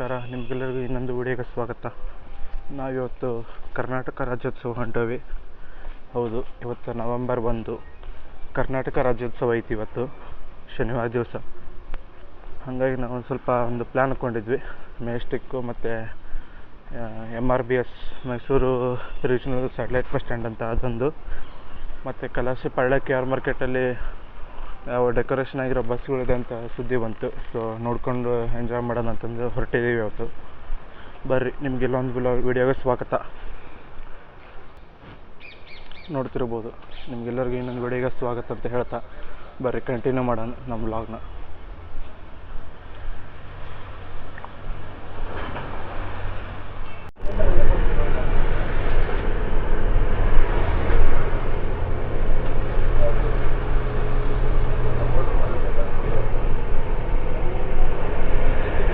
ನಮಸ್ಕಾರ, ನಿಮಗೆಲ್ಲರಿಗೂ ಇನ್ನೊಂದು ವಿಡಿಯೋಗೆ ಸ್ವಾಗತ. ನಾವಿವತ್ತು ಕರ್ನಾಟಕ ರಾಜ್ಯೋತ್ಸವ ಹೊಂಟವಿ. ಹೌದು, ಇವತ್ತು ನವೆಂಬರ್ ಒಂದು. ಕರ್ನಾಟಕ ರಾಜ್ಯೋತ್ಸವ ಐತಿ ಇವತ್ತು, ಶನಿವಾರ ದಿವಸ. ಹಾಗಾಗಿ ನಾವು ಒಂದು ಸ್ವಲ್ಪ ಒಂದು ಪ್ಲ್ಯಾನ್ ಹಾಕ್ಕೊಂಡಿದ್ವಿ ಮೇಸ್ಟಿಕ್ಕು ಮತ್ತು M R B S Mysuru regional satellite bus stand ಅಂತ ಅದೊಂದು. ಮತ್ತು ಕಲಾಸಿ ಪಳ್ಳಕ್ಕಿ ಆರ್ ಮಾರ್ಕೆಟಲ್ಲಿ ಡೆಕೋರೇಷನ್ ಆಗಿರೋ ಬಸ್ಗಳಿದೆ ಅಂತ ಸುದ್ದಿ ಬಂತು. ಸೊ ನೋಡ್ಕೊಂಡು ಎಂಜಾಯ್ ಮಾಡೋಣ ಅಂತಂದು ಹೊರಟಿದ್ದೀವಿ ಇವತ್ತು. ಬರ್ರಿ, ನಿಮ್ಗೆ ಇಲ್ಲೊಂದು ಬಿಲೋ ವಿಡಿಯೋಗೆ ಸ್ವಾಗತ. ನೋಡ್ತಿರ್ಬೋದು. ನಿಮ್ಗೆಲ್ಲರಿಗೂ ಇನ್ನೊಂದು ವಿಡಿಯೋಗೆ ಸ್ವಾಗತ ಅಂತ ಹೇಳ್ತಾ. ಬರ್ರಿ ಕಂಟಿನ್ಯೂ ಮಾಡೋಣ ನಮ್ಮ ಬ್ಲಾಗ್ನ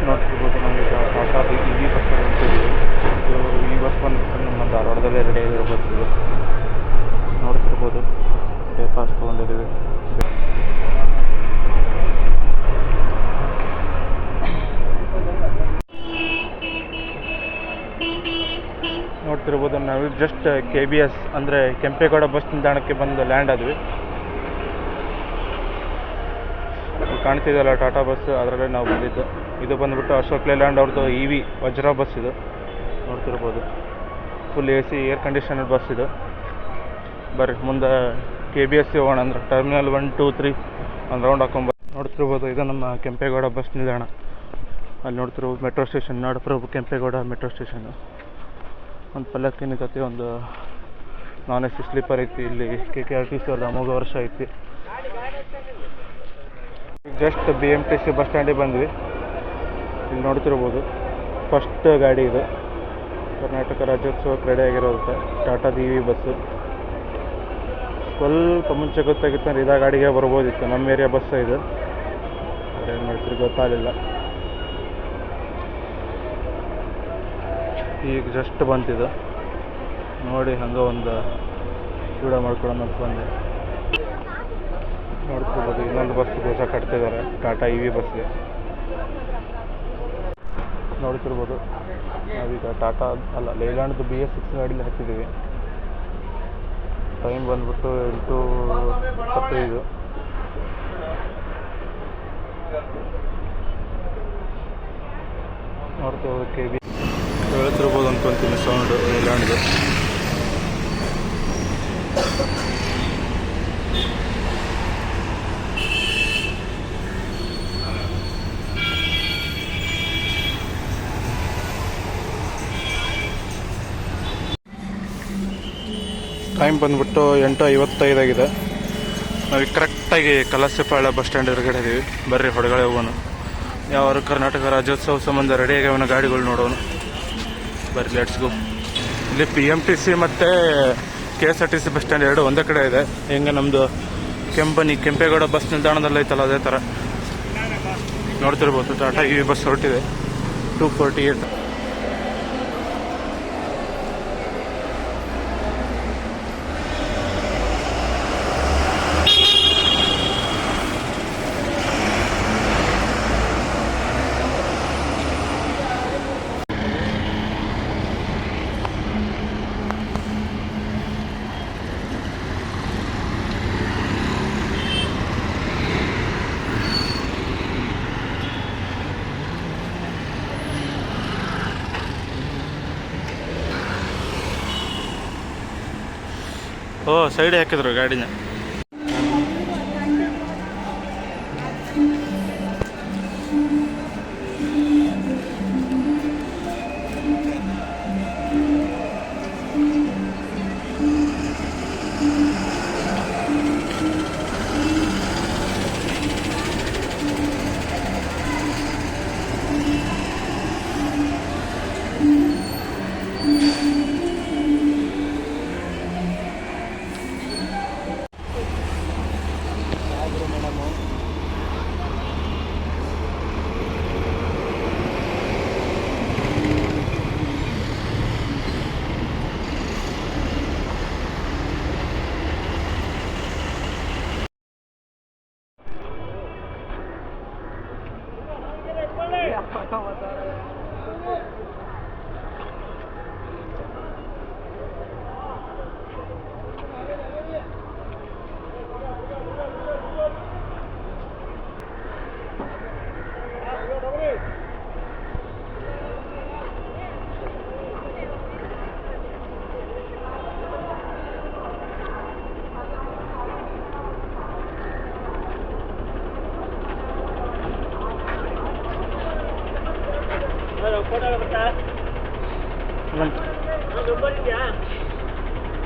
ನೋಡ್ತಿರ್ಬೋದು ನಾವೀಗ ಟಾಟಾದ ಇ ವಿ ಬಸ್ ಹೊಂಟಿದ್ದೀವಿ ಇದು ಈ ಬಸ್ ಬಂದ್ಬಿಟ್ಟು ನಮ್ಮ ಧಾರವಾಡದಲ್ಲೇ ರೆಡಿ ಆಗಿರೋ ಬಸ್ ಇದು ನೋಡ್ತಿರ್ಬೋದು ಡೇ ಪಾಸ್ ತೊಗೊಂಡಿದ್ದೀವಿ ನೋಡ್ತಿರ್ಬೋದು ನಾವು. ಜಸ್ಟ್ ಕೆ ಬಿ ಎಸ್ ಅಂದರೆ ಕೆಂಪೇಗೌಡ ಬಸ್ ನಿಲ್ದಾಣಕ್ಕೆ ಬಂದು ಲ್ಯಾಂಡ್ ಆದ್ವಿ. ಕಾಣ್ತಿದ್ದಲ್ಲ ಟಾಟಾ ಬಸ್ ಅದರಲ್ಲೇ ನಾವು ಬಂದಿದ್ದು. ಇದು ಬಂದುಬಿಟ್ಟು ಅಶೋಕ್ ಲೇಲ್ಯಾಂಡ್ ಅವ್ರದ್ದು ಇ ವಿ ವಜ್ರ ಬಸ್ ಇದು. ನೋಡ್ತಿರ್ಬೋದು. Full A C air conditioner bus ಇದು. ಬರ್ರಿ, ಮುಂದೆ ಕೆ ಬಿ ಎಸ್ ಸಿ ಹೋಗೋಣ ಅಂದ್ರೆ ಟರ್ಮಿನಲ್ ಒನ್ ಟೂ ತ್ರೀ ಒಂದು ರೌಂಡ್ ಹಾಕೊಂಬ ನೋಡ್ತಿರ್ಬೋದು, ಇದು ನಮ್ಮ ಕೆಂಪೇಗೌಡ ಬಸ್ ನಿಲ್ದಾಣ. ಅಲ್ಲಿ ನೋಡ್ತಿರ್ಬೋದು ಮೆಟ್ರೋ ಸ್ಟೇಷನ್ ನಾಡಪ್ರಭು ಕೆಂಪೇಗೌಡ ಮೆಟ್ರೋ ಸ್ಟೇಷನ್ನು ಒಂದು ಪಲ್ಲಕ್ಕಿ ನಿಂತೈತಿ ಒಂದು ನಾನ್ ಎ ಸಿ ಸ್ಲೀಪರ್ ಐತಿ. ಇಲ್ಲಿ K K R T C ಅವ್ರದ್ದು ಅಮೋಘ ವರ್ಷ ಐತಿ. Just B M T C bus ಸ್ಟ್ಯಾಂಡಿಗೆ ಬಂದ್ವಿ. ಇಲ್ಲಿ ನೋಡ್ತಿರ್ಬೋದು. ಫಸ್ಟ್ ಗಾಡಿ ಇದು. ಕರ್ನಾಟಕ ರಾಜ್ಯೋತ್ಸವ ಕ್ರೀಡೆ ಆಗಿರೋದು. ಟಾಟಾ ದಿ ವಿ ಬಸ್ಸು ಸ್ವಲ್ಪ ಮುಂಚೆ ಗೊತ್ತಾಗಿತ್ತು ಅಂದ್ರೆ ಇದಾಗ ಗಾಡಿಗೆ ಬರ್ಬೋದಿತ್ತು. ನಮ್ಮ ಏರಿಯಾ ಬಸ್ಸ ಇದು. ಏನು ಮಾಡ್ತೀರಿ ಗೊತ್ತಾಗಲಿಲ್ಲ. ಈಗ ಜಸ್ಟ್ ಬಂತಿದ್ದು ನೋಡಿ ಹಂಗೆ ಒಂದು ವಿಡಿಯೋ ಮಾಡ್ಕೊಳ್ಳೋಣ ಅಂತ ಬಂದೆ. ನೋಡ್ಕೋಬೋದು, ಇನ್ನೊಂದು ಬಸ್ ಹೊಸ ಕಟ್ತಿದ್ದಾರೆ. ಟಾಟಾ ಇ ವಿ ಬಸ್ಗೆ ನೋಡ್ತಿರ್ಬೋದು, ನಾವೀಗ ಟಾಟಾ ಅಲ್ಲ ಲೇಲ್ಯಾಂಡ್ದು ಬಿ ಎಸ್ ಸಿಕ್ಸ್ ಗಾಡೀಲಿ ಹತ್ತಿದ್ದೀವಿ. ಟೈಮ್ ಬಂದ್ಬಿಟ್ಟು ಎಂಟು ಇಪ್ಪತ್ತೈದು. ನೋಡ್ತಿರ್ಬೋದು ಕೆ ಬಿ ಹೇಳ್ತಿರ್ಬೋದು ಅನ್ಕೊಂತೀನಿ ಸೌಂಡ್ ಲೇಲ್ಯಾಂಡ್ದು ಟೈಮ್ ಬಂದ್ಬಿಟ್ಟು ಎಂಟು ಐವತ್ತೈದಾಗಿದೆ ನಾವು ಕರೆಕ್ಟಾಗಿ ಕಲಾಸಿಪಾಳ ಬಸ್ ಸ್ಟ್ಯಾಂಡ್ ಎದುರುಗಡೆ ಇದ್ದೀವಿ ಬರ್ರಿ, ಹೊರಗಡೆ ಹೋಗೋಣ. ಯಾವ ಕರ್ನಾಟಕ ರಾಜ್ಯೋತ್ಸವ ಸಂಬಂಧ ರೆಡಿ ಅವನ ಗಾಡಿಗಳು ನೋಡೋಣ. ಬರ್ರಿ ಲೆಟ್ಸ್ ಗೋ ಇಲ್ಲಿ ಪಿ ಎಂ ಟಿ ಸಿ ಮತ್ತು K S R T C bus stand ಎರಡು ಒಂದೇ ಕಡೆ ಇದೆ. ಹೆಂಗೆ ನಮ್ಮದು ಕೆಂಪನಿ, ಕೆಂಪೇಗೌಡ ಬಸ್ ನಿಲ್ದಾಣದಲ್ಲಿ ಐತಲ್ಲ, ಅದೇ ಥರ. ನೋಡ್ತಿರ್ಬೋದು ಟಾಟಾ ಈ ಬಸ್ ಹೊರಟಿದೆ. ಟೂ ಫೋರ್ಟಿ ಏಟ್ ಸೈಡ್ ಹಾಕಿದ್ರು ಗಾಡಿನ.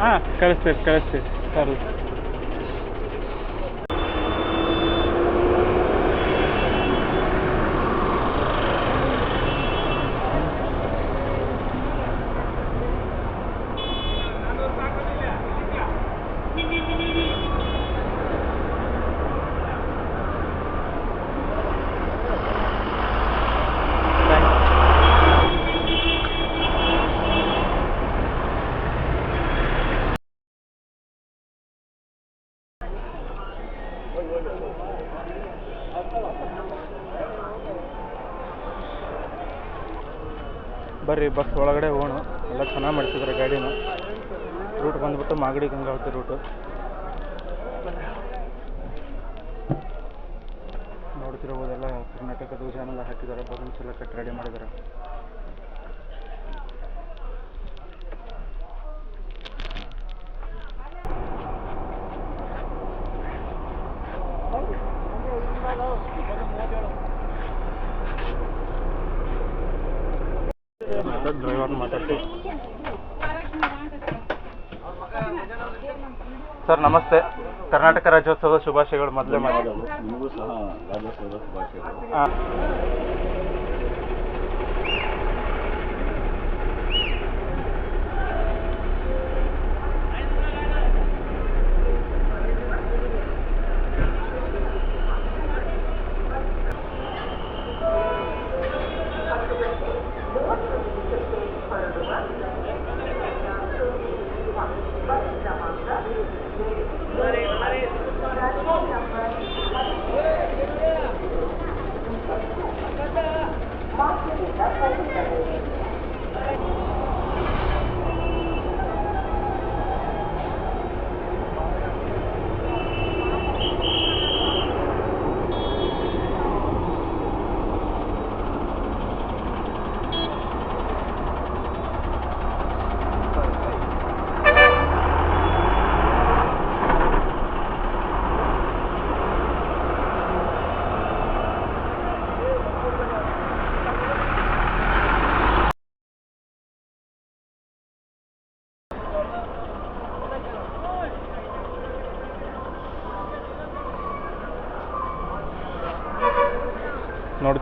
ಹಾಂ ಕಳಿಸ್ತೀವಿ ಕಳಿಸ್ತೀವಿ ಸರಿ. ಬರ್ರಿ, ಬಸ್ ಒಳಗಡೆ ಹೋಗೋಣ. ಎಲ್ಲ ಚೆನ್ನಾಗಿ ಮಾಡ್ತಿದ್ದಾರೆ ಗಾಡಿನ. ರೂಟ್ ಬಂದ್ಬಿಟ್ಟು ಮಾಗಡಿ ಗಂಗಾವತಿ ರೂಟು. ನೋಡ್ತಿರ್ಬೋದೆಲ್ಲ ಕರ್ನಾಟಕ ಧ್ವಜನೆಲ್ಲ ಹಾಕಿದ್ದಾರೆ, ಬಲೂನ್ಸ್ ಎಲ್ಲ ಕಟ್ಟಿ ರೆಡಿ ಮಾಡಿದ್ದಾರೆ. ಸರ್ ನಮಸ್ತೆ. ಕರ್ನಾಟಕ ರಾಜ್ಯೋತ್ಸವದ ಶುಭಾಶಯಗಳು ಮೊದಲೇ ಮಾಡಿದ್ದಾರೆ ನಿಮಗೂ ಸಹ ರಾಜ್ಯೋತ್ಸವದ ಶುಭಾಶಯಗಳು ಹಾಂ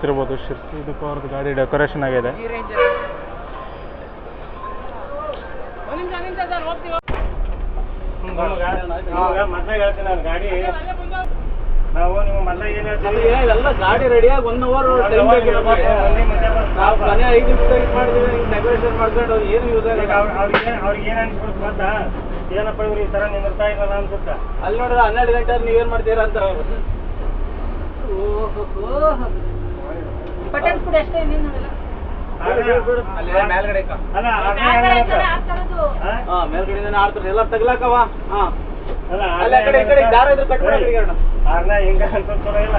ನೋಡ್ತಿರ್ಬೋದು ಶಿರ್ಸಿ ಇದಕ್ಕೂ ಅವ್ರದ್ದು ಗಾಡಿ ಡೆಕೋರೇಷನ್ ಆಗಿದೆ. ಮೊದ್ಲೇ ಹೇಳ್ತೀನಿ ನಾನು ಗಾಡಿ ನಾವು ನಿಮ್ಮ ಮೊದ್ಲೇ ಏನು ಹೇಳ್ತೀವಿ ಎಲ್ಲ ಗಾಡಿ ರೆಡಿಯಾಗಿ ಒನ್ ಅವರ್ ನಾವು ಮನೆ ಐದು ನಿಮಿಷ ಇದು ಮಾಡಿದ್ವಿ ಡೆಕೋರೇಷನ್ ಮಾಡ್ಕೊಂಡು ಏನು ಯೂಸ್ ಅವ್ರಿಗೆ ಅವ್ರಿಗೆ ಏನ್ ಗೊತ್ತಾ? ಏನಪ್ಪ ಇವ್ರು ಈ ತರ ನಿಂದಿರ್ತಾ ಇಲ್ಲ ಅನ್ಸುತ್ತ. ಅಲ್ಲಿ ನೋಡಿದ್ರೆ ಹನ್ನೆರಡು ಗಂಟೆ ನೀವೇನ್ ಮಾಡ್ತೀರಾ ಅಂತ. ಪಟೇಲ್ ಕೂಡ ಅಷ್ಟೇ ಇನ್ನೇನು. ಅಲ್ಲಿ ಮೇಲ್ಗಡೆ ಆ ಕಡೆ ಈ? ಕಡೆ ಆಗ್ತಾರದು. ಹಾ? ಹಾ ಮೇಲ್ಗಡೆಯಿಂದ ಆಡ್ತಾರೆ. ಎಲ್ಲ ತಗ್ಲಾಕವ. ಹಾ. ಅಲ್ಲ ಅಲ್ಲಿ ಆ ಕಡೆ ಈ ಕಡೆ ದಾರ ಇದ್ರೆ ಕಟ್ ಮಾಡಿ ಆರ್ನ ಹಿಂಗ ಇಲ್ಲ.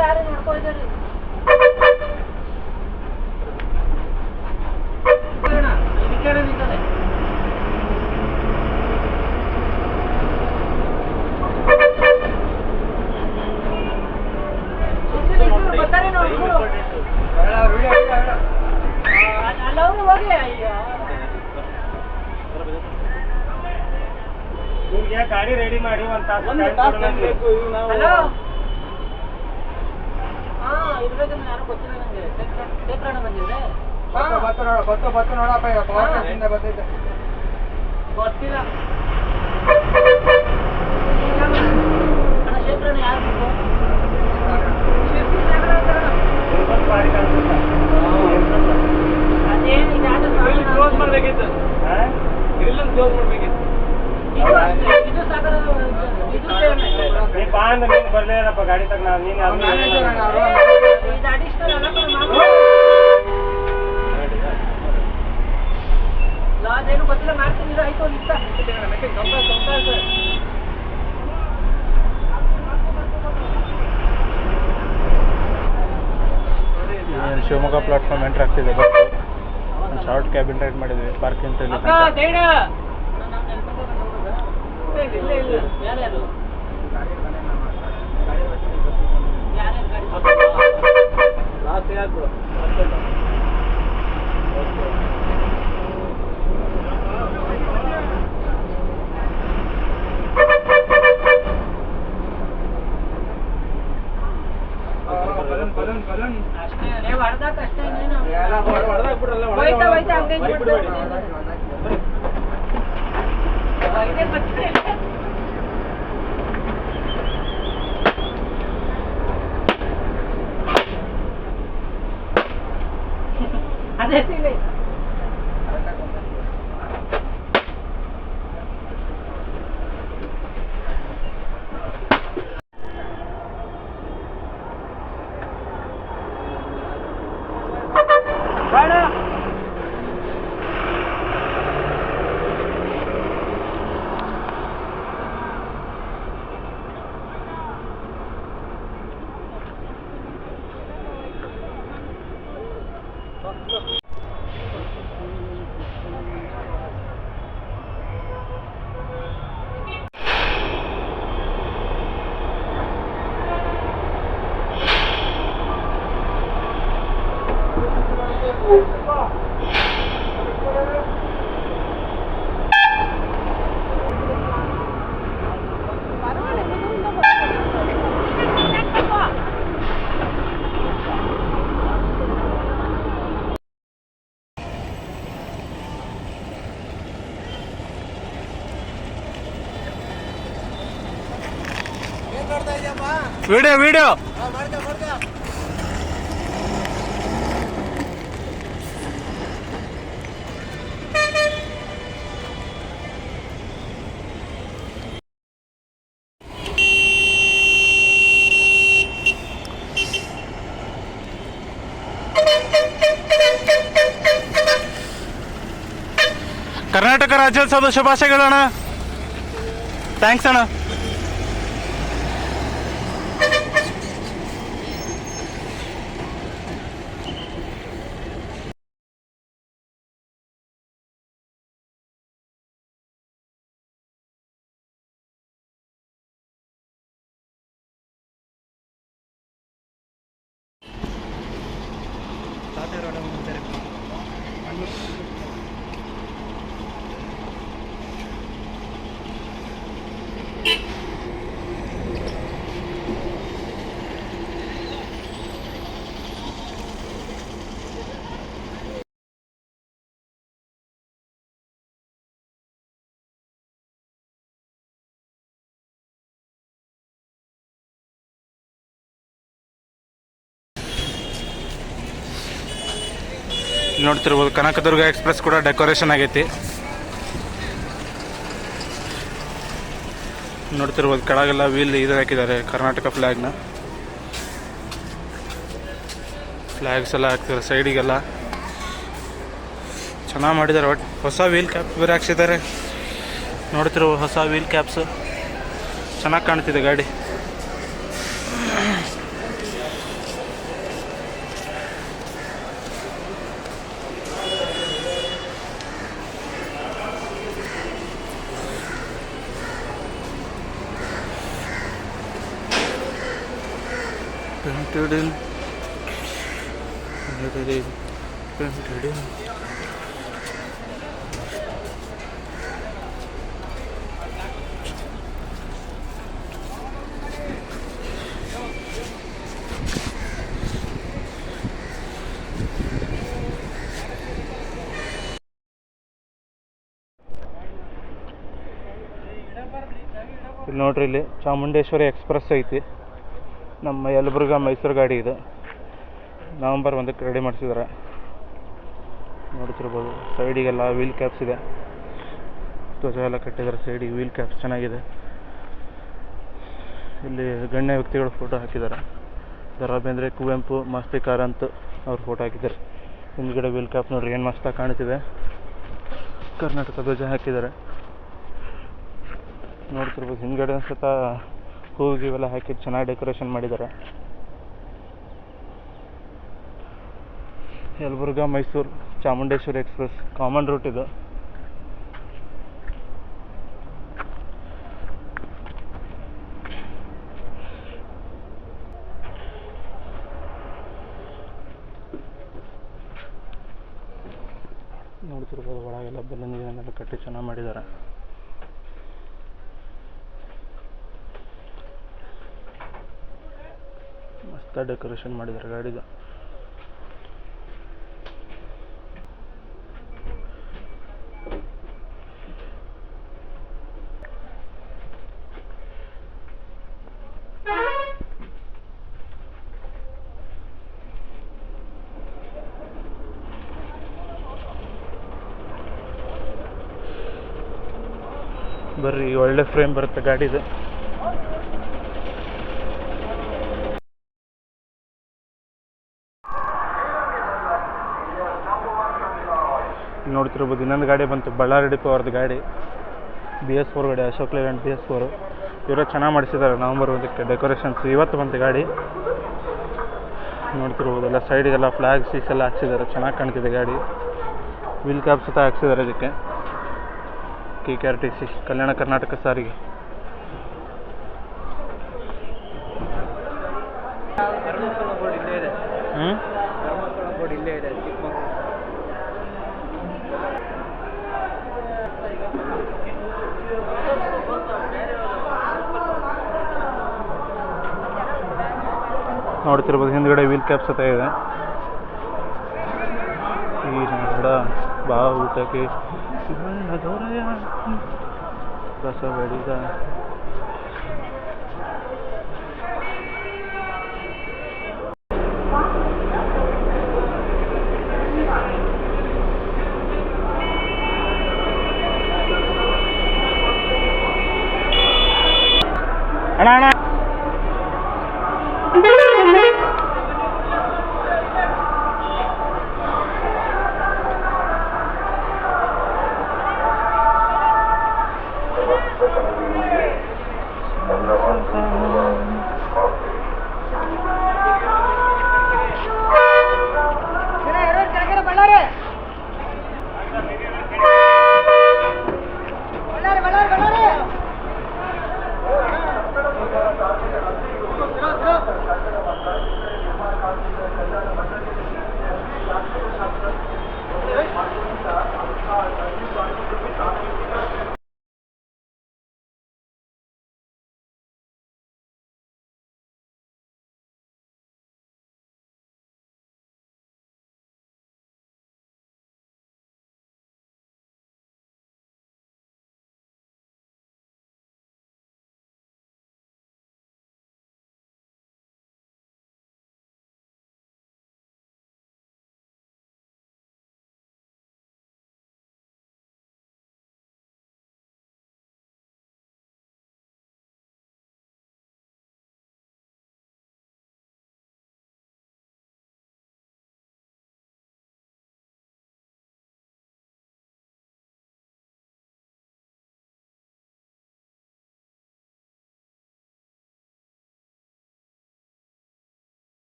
ಯಾರು ನೋಡ್ಕೊಳ್ತೀರಿ ಬರ್ತಾರೆ ನೋಡಿ ಅಲ್ಲವ್ರು ಹೋಗಿ ಅಯ್ಯೋ ನಿಮ್ಗೆ ಗಾಡಿ ರೆಡಿ ಮಾಡಿ ಒಂದ್ ತಾಸು ಒಂದು time ತಾಸು ಕೊಡು ನಮ್ಗೆ. ಬೇಕು ಈಗ ನಾವು ಹಲೋ ಹಾ ಇರ್ಬೇಕಂದ್ರೆ ಯಾರು ಗೊತ್ತಿಲ್ಲ ನಂಗೆ ಶೇಖರ- ಶೇಖರಣ್ಣ ಬಂದಿದ್ರೆ ಗೊತ್ತಿಲ್ಲ ಅಣ್ಣ ಶೇಖರಣ್ಣ ಯಾರು ಬೇಕು ಶಿರ್ಸಿ ಶೇಖರ ಅಂತಾರಣ್ಣ. ನಿಮ್ಗ್ ಸ್ವಲ್ಪ ಭಾರಿ ಕಾಣ್ಸುತ್ತಾ? ಅದೇನು ಕ್ಲೋಸ್ ಮಾಡ್ಬೇಕಿತ್ತು. ಕ್ಲೋಸ್ ಮಾಡ್ಬೇಕಿತ್ತು ಇದು ಅಷ್ಟೇ ಇದು ಸಾಗರ ಇದು ಶೇಖರಣ್ಣ. ನೀ ಬಾ ಅಂದ್ರೆ ನೀನ್ ಬರ್ಲೇ ಇಲ್ಲಪ್ಪ ಗಾಡಿ ತಗ ನಾವು ನೀನು ಏನು ಗೊತ್ತಿಲ್ಲ ಮಾಡ್ತೀನಿ ಇದು ಆಯ್ತು ಶಿವಮೊಗ್ಗ ಪ್ಲಾಟ್ಫಾರ್ಮ್ ಎಂಟ್ರ್ ಆಗ್ತಿದೆ ಬಸ್. ಒಂದು ಶಾರ್ಟ್ ಕ್ಯಾಬಿನ್ ರೈಡ್ ಮಾಡಿದ್ವಿ parking Okay. Video video. Karnataka ರಾಜ್ಯೋತ್ಸವದ ಶುಭಾಶಯಗಳು ಅಣ್ಣ ಥ್ಯಾಂಕ್ಸ್ ಅಣ್ಣ ಇಲ್ಲಿ ನೋಡ್ತಿರ್ಬೋದು. ಕನಕದುರ್ಗ ಎಕ್ಸ್ಪ್ರೆಸ್ ಕೂಡ ಡೆಕೋರೇಷನ್ ಆಗೈತಿ. ನೋಡ್ತಿರ್ಬೋದು, ಕೆಳಗೆಲ್ಲ ವೀಲ್ ಇದು ಹಾಕಿದ್ದಾರೆ, ಕರ್ನಾಟಕ ಫ್ಲ್ಯಾಗ್ನ ಫ್ಲ್ಯಾಗ್ಸ್ ಎಲ್ಲ ಹಾಕ್ತಿದ್ದಾರೆ ಸೈಡಿಗೆಲ್ಲ ಚೆನ್ನಾಗಿ ಮಾಡಿದ್ದಾರೆ ಒಟ್ಟು ಹೊಸ ವೀಲ್ ಕ್ಯಾಪ್ ಬೇರೆ ಹಾಕ್ಸಿದ್ದಾರೆ. ನೋಡ್ತಿರ್ಬೋದು, ಹೊಸ ವೀಲ್ ಕ್ಯಾಪ್ಸು ಚೆನ್ನಾಗಿ ಕಾಣ್ತಿದೆ ಗಾಡಿ. Painted in. Painted in. Painted in. ಇಲ್ಲಿ ನೋಡ್ರಿ ಇಲ್ಲಿ ಚಾಮುಂಡೇಶ್ವರಿ ಎಕ್ಸ್ಪ್ರೆಸ್ ಐತಿ ನಮ್ಮ ಯಲಬುರ್ಗ ಮೈಸೂರು ಗಾಡಿ ಇದು. ನವಂಬರ್ ಒಂದಕ್ಕೆ ರೆಡಿ ಮಾಡಿಸಿದ್ದಾರೆ. ನೋಡ್ತಿರ್ಬೋದು. ಸೈಡಿಗೆಲ್ಲ ವೀಲ್ ಕ್ಯಾಪ್ಸ್ ಇದೆ. ಧ್ವಜ ಎಲ್ಲ ಕಟ್ಟಿದ್ದಾರೆ ಸೈಡಿಗೆ. ವೀಲ್ ಕ್ಯಾಪ್ಸ್ ಚೆನ್ನಾಗಿದೆ. ಇಲ್ಲಿ ಗಣ್ಯ ವ್ಯಕ್ತಿಗಳು ಫೋಟೋ ಹಾಕಿದ್ದಾರೆ. ದ ರಾ ಬೇಂದ್ರೆ ಕುವೆಂಪು, ಮಾಸ್ತಿ ಕಾರಂತ್ ಅವ್ರು ಫೋಟೋ ಹಾಕಿದ್ದಾರೆ. ಹಿಂದ್ಗಡೆ ವೀಲ್ ಕ್ಯಾಪ್ ನೋಡ್ರಿ, ಏನು ಮಸ್ತಾಗಿ ಕಾಣ್ತಿದೆ ಕರ್ನಾಟಕ ಧ್ವಜ ಹಾಕಿದ್ದಾರೆ. ನೋಡ್ತಿರ್ಬೋದು, ಹಿಂದ್ಗಡೆ ಅನ್ಸುತ್ತ ಹೂವು ಗೀವೆಲ್ಲ ಹಾಕಿ ಚೆನ್ನಾಗಿ ಡೆಕೋರೇಷನ್ ಮಾಡಿದ್ದಾರೆ. Yelburga, Mysuru, Chamundeshwari express common route ಇದು. ನೋಡ್ತಿರ್ಬೋದು ಒಳಗೆಲ್ಲ ಬೆಲ್ಲ ನೀರನ್ನೆಲ್ಲ ಕಟ್ಟಿ ಚೆನ್ನಾಗಿ ಮಾಡಿದ್ದಾರೆ. ಡೆಕೋರೇಷನ್ ಮಾಡಿದ್ದಾರೆ ಗಾಡಿದು. ಬರ್ರಿ ಒಳ್ಳೆ ಫ್ರೇಮ್ ಬರುತ್ತೆ ಗಾಡಿದು. ನೋಡ್ತಿರ್ಬೋದು. ಇನ್ನೊಂದು ಗಾಡಿ ಬಂತು. ಬಳ್ಳಾರಿ ಡಿಪೋ ಅವ್ರದ್ದು ಗಾಡಿ. ಬಿ ಎಸ್ ಫೋರ್ ಗಾಡಿ, Ashok Leyland B S four ಇವರು ಚೆನ್ನಾಗಿ ಮಾಡಿಸಿದ್ದಾರೆ ನವಂಬರ್ ಒಂದಕ್ಕೆ ಡೆಕೋರೇಷನ್ಸ್ ಇವತ್ತು ಬಂತು ಗಾಡಿ. ನೋಡ್ತಿರ್ಬೋದು. ಎಲ್ಲ ಸೈಡಿಗೆಲ್ಲ ಫ್ಲಾಗ್ ಸೀಸ್ ಎಲ್ಲ ಹಾಕ್ಸಿದ್ದಾರೆ. ಚೆನ್ನಾಗಿ ಕಾಣ್ತಿದೆ ಗಾಡಿ. ವೀಲ್ ಕ್ಯಾಪ್ ಸಹ ಹಾಕ್ಸಿದ್ದಾರೆ ಇದಕ್ಕೆ. K K R T C Kalyana Karnataka ಸಾರಿಗೆ ಧರ್ಮಸ್ಥಳ ಬೋರ್ಡ್ ಇಲ್ಲೇ ಇದೆ ಹ್ಞೂ ಧರ್ಮಸ್ಥಳ ಬೋರ್ಡ್ ಇಲ್ಲೇ ಇದೆ ಚಿಕ್ಕಮಗಳೂರು ನೋಡ್ತಿರ್ಬೋದು. ಹಿಂದ್ಗಡೆ ವೀಲ್ ಕ್ಯಾಪ್ ಸತ ಇದೆ. ಈ ನಡ ಬಾ ಊಟಕ್ಕೆ ರಸ ಬೆಡಿದ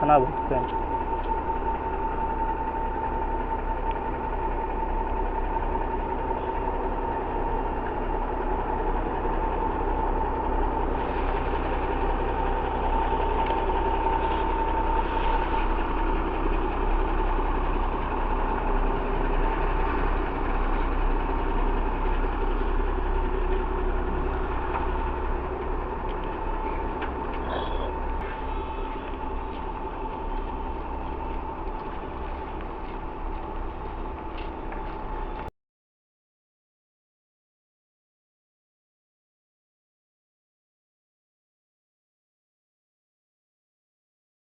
ಚೆನ್ನಾಗಿ ಬರುತ್ತೆ ಅಂತ